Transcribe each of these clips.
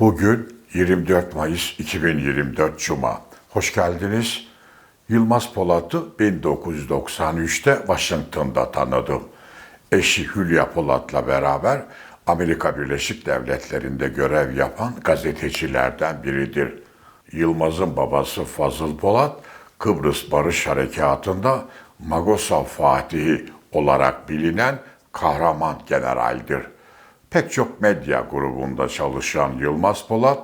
Bugün 24 Mayıs 2024 Cuma. Hoş geldiniz. Yılmaz Polat'ı 1993'te Washington'da tanıdım. Eşi Hülya Polat'la beraber Amerika Birleşik Devletleri'nde görev yapan gazetecilerden biridir. Yılmaz'ın babası Fazıl Polat, Kıbrıs Barış Harekatı'nda Magosa Fatihi olarak bilinen kahraman generaldir. Pek çok medya grubunda çalışan Yılmaz Polat,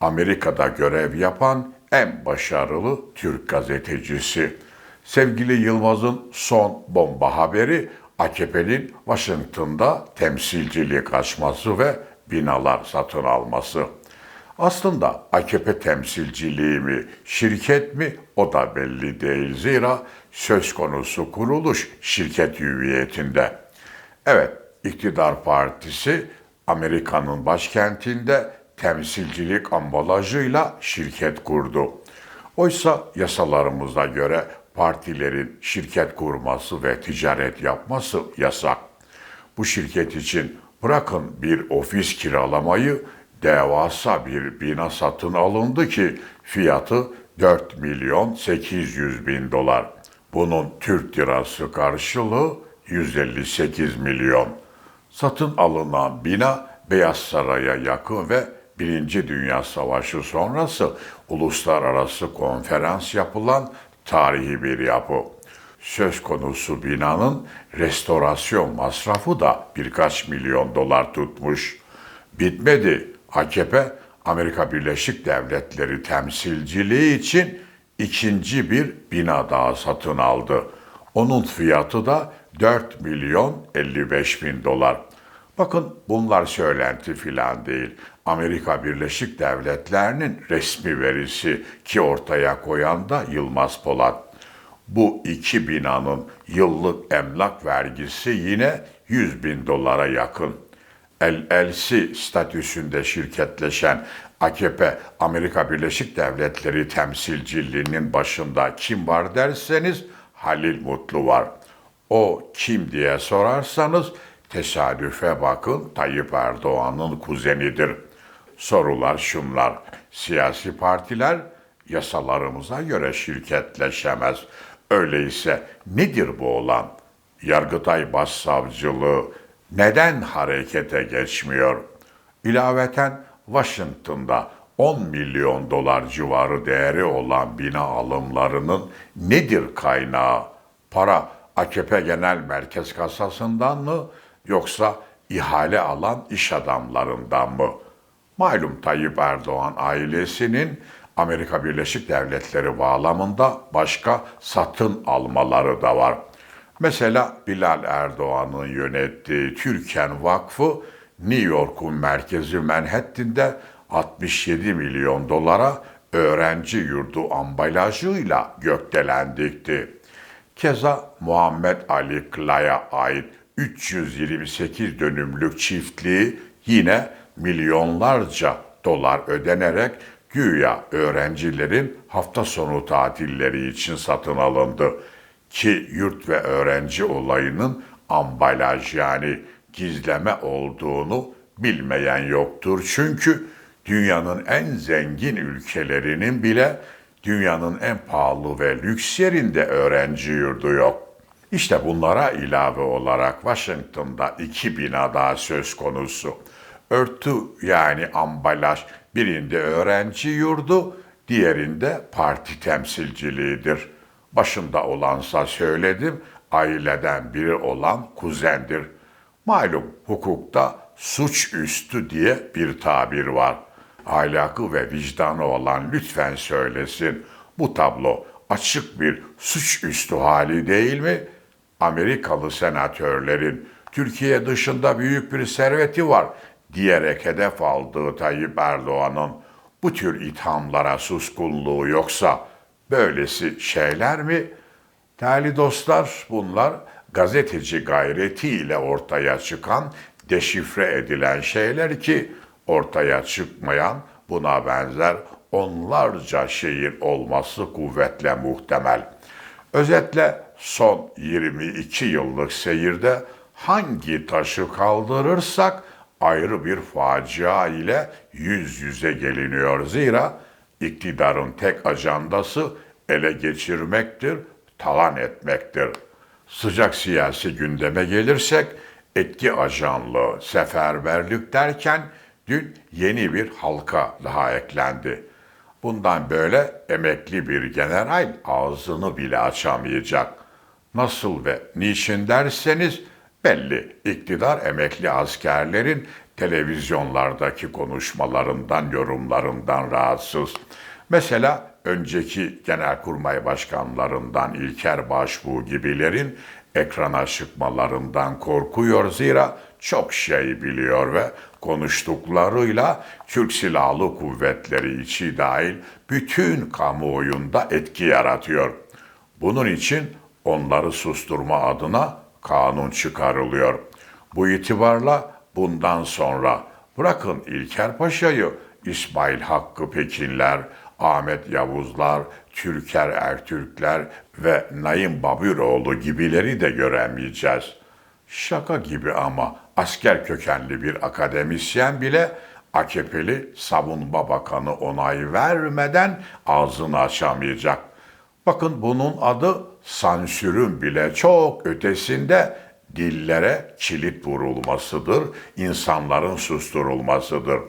Amerika'da görev yapan en başarılı Türk gazetecisi. Sevgili Yılmaz'ın son bomba haberi AKP'nin Washington'da temsilcilik açması ve binalar satın alması. Aslında AKP temsilciliği mi, şirket mi o da belli değil. Zira söz konusu kuruluş şirket hüviyetinde. Evet, iktidar partisi Amerika'nın başkentinde temsilcilik ambalajıyla şirket kurdu. Oysa yasalarımıza göre partilerin şirket kurması ve ticaret yapması yasak. Bu şirket için bırakın bir ofis kiralamayı devasa bir bina satın alındı ki fiyatı 4 milyon 800 bin dolar. Bunun Türk lirası karşılığı 158 milyon. Satın alınan bina Beyaz Saray'a yakın ve Birinci Dünya Savaşı sonrası uluslararası konferans yapılan tarihi bir yapı. Söz konusu binanın restorasyon masrafı da birkaç milyon dolar tutmuş. Bitmedi. AKP Amerika Birleşik Devletleri temsilciliği için ikinci bir bina daha satın aldı. Onun fiyatı da 4 milyon 55 bin dolar. Bakın bunlar söylenti filan değil. Amerika Birleşik Devletleri'nin resmi verisi ki ortaya koyan da Yılmaz Polat. Bu iki binanın yıllık emlak vergisi yine 100 bin dolara yakın. LLC statüsünde şirketleşen AKP Amerika Birleşik Devletleri temsilciliğinin başında kim var derseniz Halil Mutlu var. O kim diye sorarsanız tesadüfe bakın Tayyip Erdoğan'ın kuzenidir. Sorular şunlar. Siyasi partiler yasalarımıza göre şirketleşemez. Öyleyse nedir bu olan? Yargıtay Başsavcılığı neden harekete geçmiyor? İlaveten Washington'da 10 milyon dolar civarı değeri olan bina alımlarının nedir kaynağı? Para AKP Genel Merkez Kasası'ndan mı yoksa ihale alan iş adamlarından mı? Malum Tayyip Erdoğan ailesinin Amerika Birleşik Devletleri bağlamında başka satın almaları da var. Mesela Bilal Erdoğan'ın yönettiği Türken Vakfı New York'un merkezi Manhattan'de 67 milyon dolara öğrenci yurdu ambalajıyla gökdelen dikti. Keza Muhammed Ali Kıla'ya ait 328 dönümlük çiftliği yine milyonlarca dolar ödenerek güya öğrencilerin hafta sonu tatilleri için satın alındı. Ki yurt ve öğrenci olayının ambalaj yani gizleme olduğunu bilmeyen yoktur. Çünkü dünyanın en zengin ülkelerinin bile dünyanın en pahalı ve lüks yerinde öğrenci yurdu yok. İşte bunlara ilave olarak Washington'da iki bina daha söz konusu. Örtü yani ambalaj birinde öğrenci yurdu, diğerinde parti temsilciliğidir. Başında olansa söyledim, aileden biri olan kuzendir. Malum hukukta suçüstü diye bir tabir var. Ahlakı ve vicdanı olan lütfen söylesin. Bu tablo açık bir suçüstü hali değil mi? Amerikalı senatörlerin Türkiye dışında büyük bir serveti var diyerek hedef aldığı Tayyip Erdoğan'ın bu tür ithamlara suskunluğu yoksa böylesi şeyler mi? Değerli dostlar bunlar gazeteci gayretiyle ortaya çıkan, deşifre edilen şeyler ki ortaya çıkmayan buna benzer onlarca şeyin olması kuvvetle muhtemel. Özetle son 22 yıllık seyirde hangi taşı kaldırırsak ayrı bir facia ile yüz yüze geliniyor. Zira iktidarın tek ajandası ele geçirmektir, talan etmektir. Sıcak siyasi gündeme gelirsek etki ajanlığı, seferberlik derken dün yeni bir halka daha eklendi. Bundan böyle emekli bir general ağzını bile açamayacak. Nasıl ve niçin derseniz belli. İktidar emekli askerlerin televizyonlardaki konuşmalarından, yorumlarından rahatsız. Mesela önceki genelkurmay başkanlarından İlker Başbuğ gibilerin ekrana çıkmalarından korkuyor zira çok şey biliyor ve konuştuklarıyla Türk Silahlı Kuvvetleri içi dahil bütün kamuoyunda etki yaratıyor. Bunun için onları susturma adına kanun çıkarılıyor. Bu itibarla bundan sonra bırakın İlker Paşa'yı İsmail Hakkı Pekinler, Ahmet Yavuzlar, Türker Ertürkler ve Naim Babüroğlu gibileri de göremeyeceğiz. Şaka gibi ama asker kökenli bir akademisyen bile AKP'li Savunma Bakanı onay vermeden ağzını açamayacak. Bakın bunun adı sansürün bile çok ötesinde dillere kilit vurulmasıdır, insanların susturulmasıdır.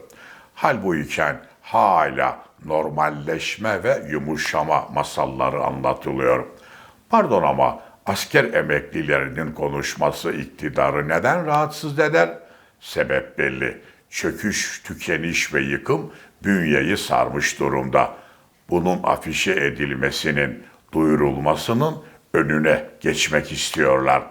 Halbuyken hala normalleşme ve yumuşama masalları anlatılıyor. Pardon ama asker emeklilerinin konuşması iktidarı neden rahatsız eder? Sebep belli. Çöküş, tükeniş ve yıkım bünyeyi sarmış durumda. Bunun afişe edilmesinin, duyurulmasının önüne geçmek istiyorlar.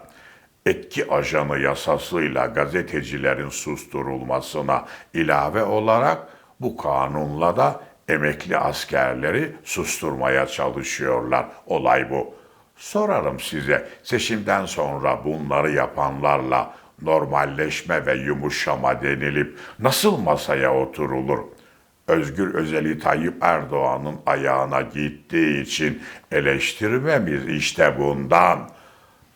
Etki ajanı yasasıyla gazetecilerin susturulmasına ilave olarak bu kanunla da emekli askerleri susturmaya çalışıyorlar. Olay bu. Sorarım size seçimden sonra bunları yapanlarla normalleşme ve yumuşama denilip nasıl masaya oturulur? Özgür Özel'i Tayyip Erdoğan'ın ayağına gittiği için eleştirmemiz işte bundan.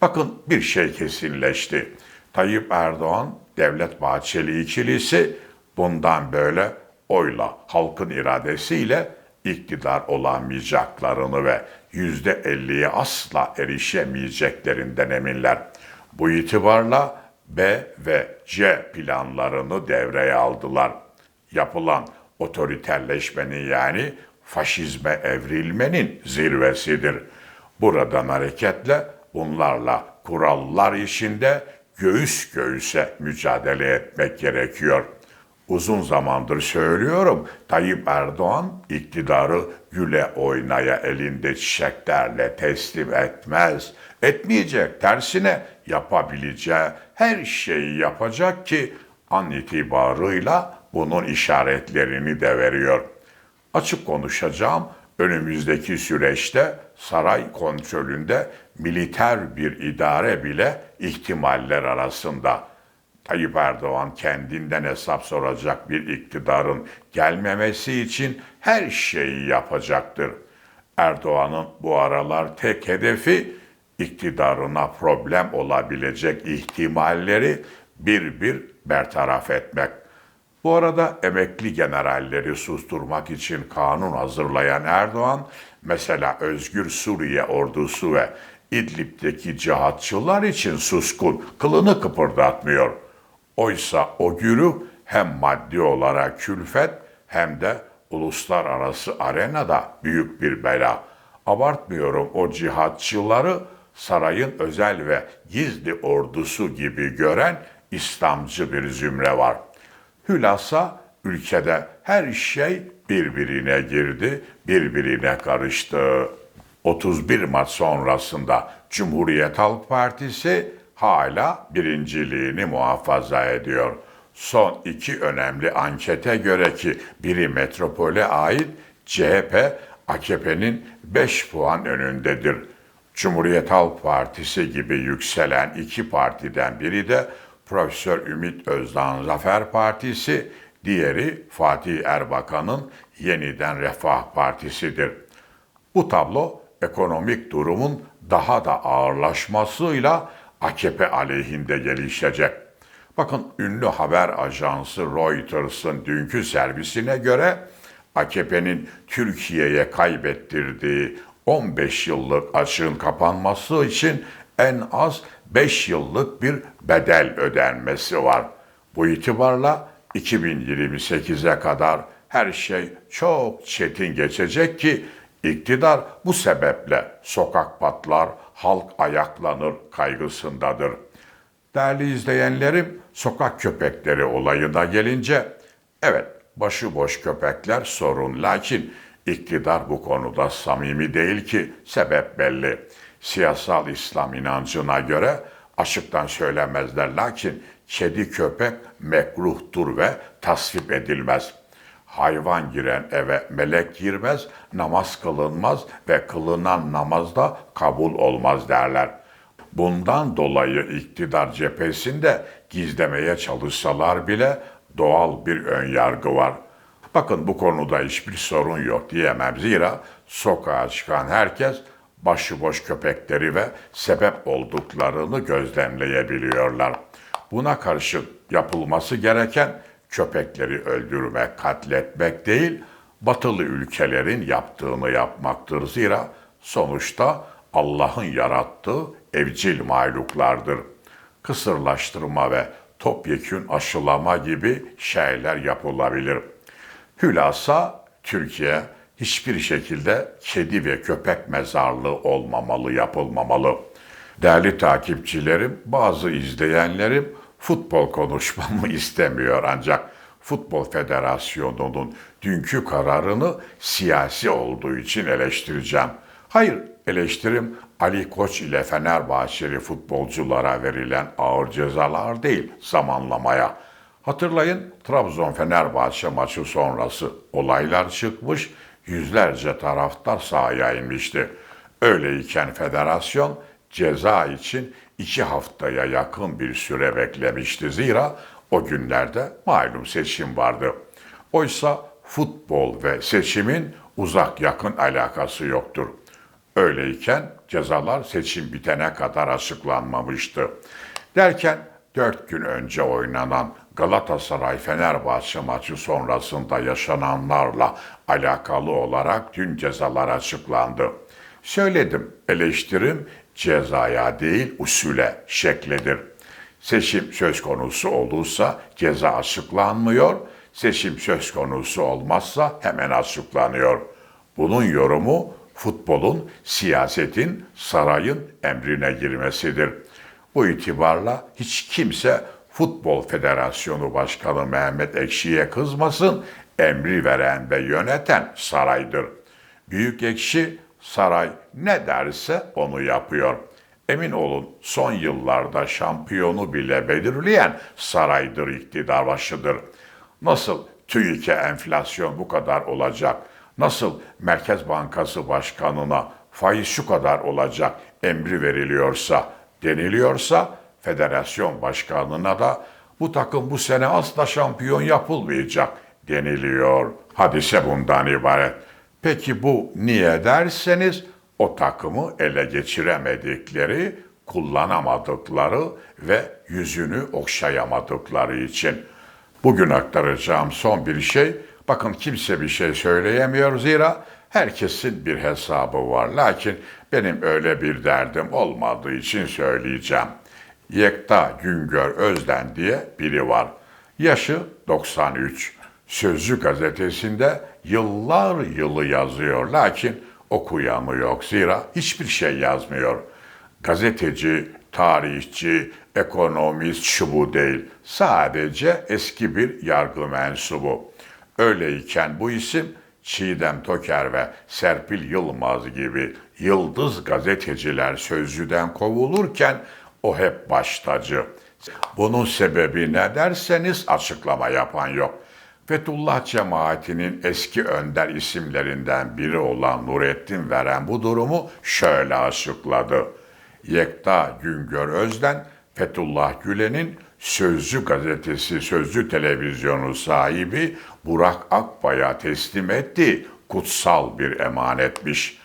Bakın bir şey kesinleşti. Tayyip Erdoğan, Devlet Bahçeli ikilisi bundan böyle oyla, halkın iradesiyle iktidar olamayacaklarını ve yüzde elliye asla erişemeyeceklerinden eminler. Bu itibarla B ve C planlarını devreye aldılar. Yapılan otoriterleşmenin yani faşizme evrilmenin zirvesidir. Buradan hareketle bunlarla kurallar içinde göğüs göğüse mücadele etmek gerekiyor. Uzun zamandır söylüyorum Tayyip Erdoğan iktidarı güle oynaya elinde çiçeklerle teslim etmez. Etmeyecek tersine yapabileceği her şeyi yapacak ki an itibarıyla bunun işaretlerini de veriyor. Açık konuşacağım önümüzdeki süreçte saray kontrolünde militer bir idare bile ihtimaller arasında. Tayyip Erdoğan kendinden hesap soracak bir iktidarın gelmemesi için her şeyi yapacaktır. Erdoğan'ın bu aralar tek hedefi iktidarına problem olabilecek ihtimalleri bir bir bertaraf etmek. Bu arada emekli generalleri susturmak için kanun hazırlayan Erdoğan, mesela Özgür Suriye ordusu ve İdlib'deki cihatçılar için suskun, kılını kıpırdatmıyor. Oysa o güruh hem maddi olarak külfet hem de uluslararası arenada büyük bir bela. Abartmıyorum o cihatçıları sarayın özel ve gizli ordusu gibi gören İslamcı bir zümre var. Hülasa ülkede her şey birbirine girdi, birbirine karıştı. 31 Mart sonrasında Cumhuriyet Halk Partisi hala birinciliğini muhafaza ediyor. Son iki önemli ankete göre ki biri metropole ait CHP AKP'nin 5 puan önündedir. Cumhuriyet Halk Partisi gibi yükselen iki partiden biri de Profesör Ümit Özdağ'ın Zafer Partisi, diğeri Fatih Erbakan'ın Yeniden Refah Partisi'dir. Bu tablo ekonomik durumun daha da ağırlaşmasıyla AKP aleyhinde gelişecek. Bakın ünlü haber ajansı Reuters'ın dünkü servisine göre AKP'nin Türkiye'ye kaybettirdiği 15 yıllık açığın kapanması için en az 5 yıllık bir bedel ödenmesi var. Bu itibarla 2028'e kadar her şey çok çetin geçecek ki iktidar bu sebeple sokak patlar, halk ayaklanır kaygısındadır. Değerli izleyenlerim, sokak köpekleri olayına gelince, evet başıboş köpekler sorun lakin iktidar bu konuda samimi değil ki sebep belli. Siyasal İslam inancına göre açıktan söylemezler lakin kedi köpek mekruhtur ve tasvip edilmez. Hayvan giren eve melek girmez, namaz kılınmaz ve kılınan namaz da kabul olmaz derler. Bundan dolayı iktidar cephesinde gizlemeye çalışsalar bile doğal bir ön yargı var. Bakın bu konuda hiçbir sorun yok diyemem zira sokağa çıkan herkes başıboş köpekleri ve sebep olduklarını gözlemleyebiliyorlar. Buna karşın yapılması gereken köpekleri öldürmek, katletmek değil, batılı ülkelerin yaptığını yapmaktır. Zira sonuçta Allah'ın yarattığı evcil mahluklardır. Kısırlaştırma ve topyekün aşılama gibi şeyler yapılabilir. Hülasa Türkiye hiçbir şekilde kedi ve köpek mezarlığı olmamalı, yapılmamalı. Değerli takipçilerim, bazı izleyenlerim futbol konuşmamı istemiyor ancak Futbol Federasyonu'nun dünkü kararını siyasi olduğu için eleştireceğim. Hayır, eleştirim Ali Koç ile Fenerbahçeli futbolculara verilen ağır cezalar değil, zamanlamaya. Hatırlayın Trabzon Fenerbahçe maçı sonrası olaylar çıkmış, yüzlerce taraftar sahaya inmişti. Öyleyken federasyon ceza için iki haftaya yakın bir süre beklemişti. Zira o günlerde malum seçim vardı. Oysa futbol ve seçimin uzak yakın alakası yoktur. Öyleyken cezalar seçim bitene kadar açıklanmamıştı. Derken dört gün önce oynanan Galatasaray-Fenerbahçe maçı sonrasında yaşananlarla alakalı olarak dün cezalar açıklandı. Söyledim, eleştirim cezaya değil usule, şekledir. Seçim söz konusu olursa ceza açıklanmıyor, seçim söz konusu olmazsa hemen açıklanıyor. Bunun yorumu futbolun, siyasetin, sarayın emrine girmesidir. Bu itibarla hiç kimse Futbol Federasyonu Başkanı Mehmet Ekşi'ye kızmasın, emri veren ve yöneten saraydır. Büyük Ekşi saray ne derse onu yapıyor. Emin olun son yıllarda şampiyonu bile belirleyen saraydır, iktidar başıdır. Nasıl TÜİK'e enflasyon bu kadar olacak, nasıl Merkez Bankası Başkanı'na faiz şu kadar olacak emri veriliyorsa, deniliyorsa federasyon başkanına da bu takım bu sene asla şampiyon yapılmayacak deniliyor. Hadise bundan ibaret. Peki bu niye derseniz o takımı ele geçiremedikleri, kullanamadıkları ve yüzünü okşayamadıkları için. Bugün aktaracağım son bir şey, bakın kimse bir şey söyleyemiyor zira herkesin bir hesabı var. Lakin benim öyle bir derdim olmadığı için söyleyeceğim. Yekta Güngör Özden diye biri var. Yaşı 93. Sözcü gazetesinde yıllar yılı yazıyor. Lakin okuyanı yok. Zira hiçbir şey yazmıyor. Gazeteci, tarihçi, ekonomist şu bu değil. Sadece eski bir yargı mensubu. Öyleyken bu isim Çiğdem Toker ve Serpil Yılmaz gibi yıldız gazeteciler sözcüden kovulurken o hep baş tacı. Bunun sebebi ne derseniz açıklama yapan yok. Fethullah cemaatinin eski önder isimlerinden biri olan Nurettin Veren bu durumu şöyle açıkladı. Yekta Güngör Özden, Fethullah Gülen'in Sözcü gazetesi, Sözcü televizyonu sahibi Burak Akbay'a teslim ettiği kutsal bir emanetmiş.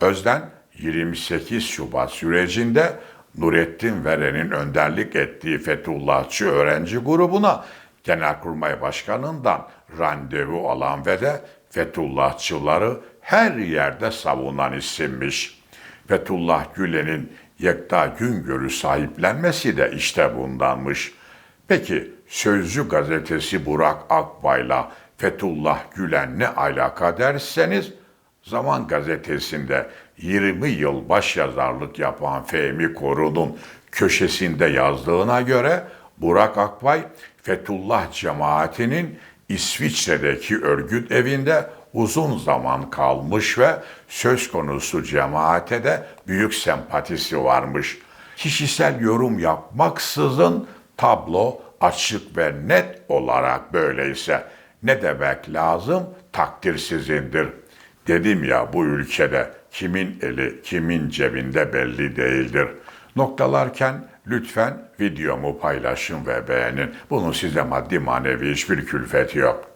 Özden 28 Şubat sürecinde Nurettin Veren'in önderlik ettiği Fethullahçı öğrenci grubuna Genelkurmay Başkanı'ndan randevu alan ve de Fethullahçıları her yerde savunan isimmiş. Fethullah Gülen'in Yekta Güngör'ü sahiplenmesi de işte bundanmış. Peki Sözcü gazetesi Burak Akbay'la Fethullah Gülen ne alaka derseniz Zaman gazetesinde 20 yıl başyazarlık yapan Fehmi Korun'un köşesinde yazdığına göre Burak Akbay Fethullah cemaatinin İsviçre'deki örgüt evinde uzun zaman kalmış ve söz konusu cemaate de büyük sempatisi varmış. Kişisel yorum yapmaksızın tablo açık ve net olarak böyleyse ne demek lazım? Takdir sizindir. Dedim ya bu ülkede kimin eli kimin cebinde belli değildir. Noktalarken lütfen videomu paylaşın ve beğenin. Bunun size maddi manevi hiçbir külfeti yok.